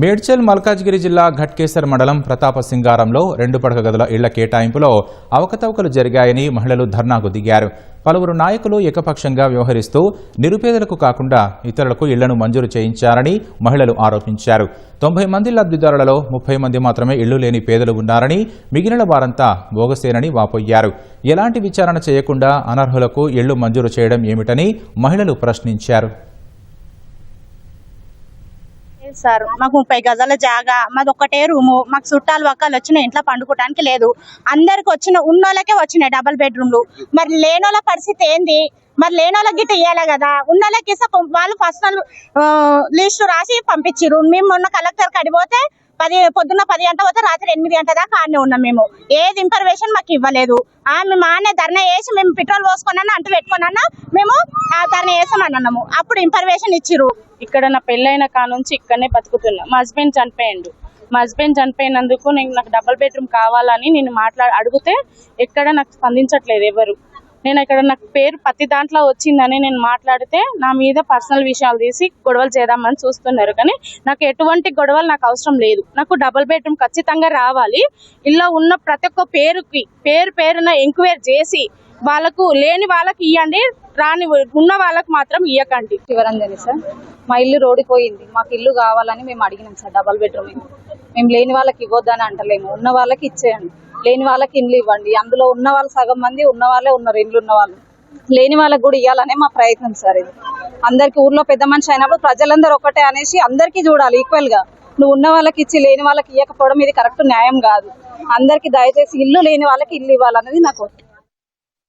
మేడ్చల్ మల్కాజ్గిరి జిల్లా ఘట్కేసర్ మండలం ప్రతాప సింగారంలో రెండు పడక గదుల ఇళ్ళ కేటాయింపులో అవకతవకలు జరిగాయని మహిళలు ధర్నాకు దిగారు. పలువురు నాయకులు ఏకపక్షంగా వ్యవహరిస్తూ నిరుపేదలకు కాకుండా ఇతరులకు ఇళ్ళను మంజూరు చేయించారని మహిళలు ఆరోపించారు. తొంభై మంది లబ్ధిదారులలో ముప్పై మంది మాత్రమే ఇళ్ళు లేని పేదలు ఉన్నారని మిగిలిన వారంతా బోగసేనని వాపోయ్యారు ఎలాంటి విచారణ చేయకుండా అనర్హులకు ఇళ్ళు మంజూరు చేయడం ఏమిటని మహిళలు ప్రశ్నించారు. సార్? మాకు ముప్పై గజాల జాగా. మాది ఒక్కటే రూము. మాకు చుట్టాలు వక్కలు వచ్చిన ఇంట్లో పండుకోవడానికి లేదు. అందరికి వచ్చిన ఉన్నోళ్ళకే వచ్చినాయి డబల్ బెడ్రూమ్లు. మరి లేనోళ్ళ పరిస్థితి ఏంది? మరి లేనోళ్ళకి గిట్ట ఇవ్వాలి కదా. ఉన్నోళ్ళకి ఇస్తే వాళ్ళు పర్సనల్ లిస్ట్ రాసి పంపించిర్రు. మేము మొన్న కలెక్టర్ కడిపోతే పది పొద్దున్న పది గంట పోతే రాత్రి ఎనిమిది గంట దాకా ఆడనే ఉన్నాం మేము. ఏది ఇన్ఫర్మేషన్ మాకు ఇవ్వలేదు. ఆ మేము ఆనే ధర్నా వేసి మేము పెట్రోల్ పోసుకున్నా అంటూ పెట్టుకున్నా మేము ఆ ధర్నా వేసామని అన్నాము. అప్పుడు ఇన్ఫర్మేషన్ ఇచ్చిరు ఇక్కడ నా పెళ్ళైన కా నుంచి ఇక్కడనే బతుకుతున్నా. మా హస్బెండ్ చనిపోయిండు. మా హస్బెండ్ చనిపోయినందుకు నేను నాకు డబుల్ బెడ్రూమ్ కావాలని నేను మాట్లా అడిగితే ఎక్కడ నాకు స్పందించట్లేదు ఎవరు. నేను ఇక్కడ నాకు పేరు ప్రతి దాంట్లో వచ్చిందని నేను మాట్లాడితే నా మీద పర్సనల్ విషయాలు తీసి గొడవలు చేద్దామని చూస్తున్నారు. కానీ నాకు ఎటువంటి గొడవలు నాకు అవసరం లేదు. నాకు డబుల్ బెడ్రూమ్ ఖచ్చితంగా రావాలి. ఇలా ఉన్న ప్రతి ఒక్క పేరుకి పేరు పేరున ఎంక్వైరీ చేసి వాళ్ళకు లేని వాళ్ళకి ఇవ్వండి రాని ఉన్న వాళ్ళకి మాత్రం ఇవ్వకండి శివరంజని సార్ మా ఇల్లు రోడిపోయింది. మాకు ఇల్లు కావాలని మేము అడిగినాం సార్ డబల్ బెడ్రూమ్. మేము లేని వాళ్ళకి ఇవ్వద్దని అంటలేము. ఉన్న వాళ్ళకి ఇచ్చేయండి. లేని వాళ్ళకి ఇండ్లు ఇవ్వండి. అందులో ఉన్న వాళ్ళు సగం మంది ఉన్న వాళ్ళే ఉన్నారు ఇండ్లు ఉన్న వాళ్ళు. లేని వాళ్ళకి కూడా ఇవ్వాలనే మా ప్రయత్నం సార్ ఇది. అందరికి ఊర్లో పెద్ద మనిషి అయినప్పుడు ప్రజలందరూ ఒకటే అనేసి అందరికీ చూడాలి ఈక్వల్గా. నువ్వు ఉన్న వాళ్ళకి ఇచ్చి లేని వాళ్ళకి ఇవ్వకపోవడం ఇది కరెక్ట్ న్యాయం కాదు. అందరికి దయచేసి ఇల్లు లేని వాళ్ళకి ఇల్లు ఇవ్వాలనేది నాకు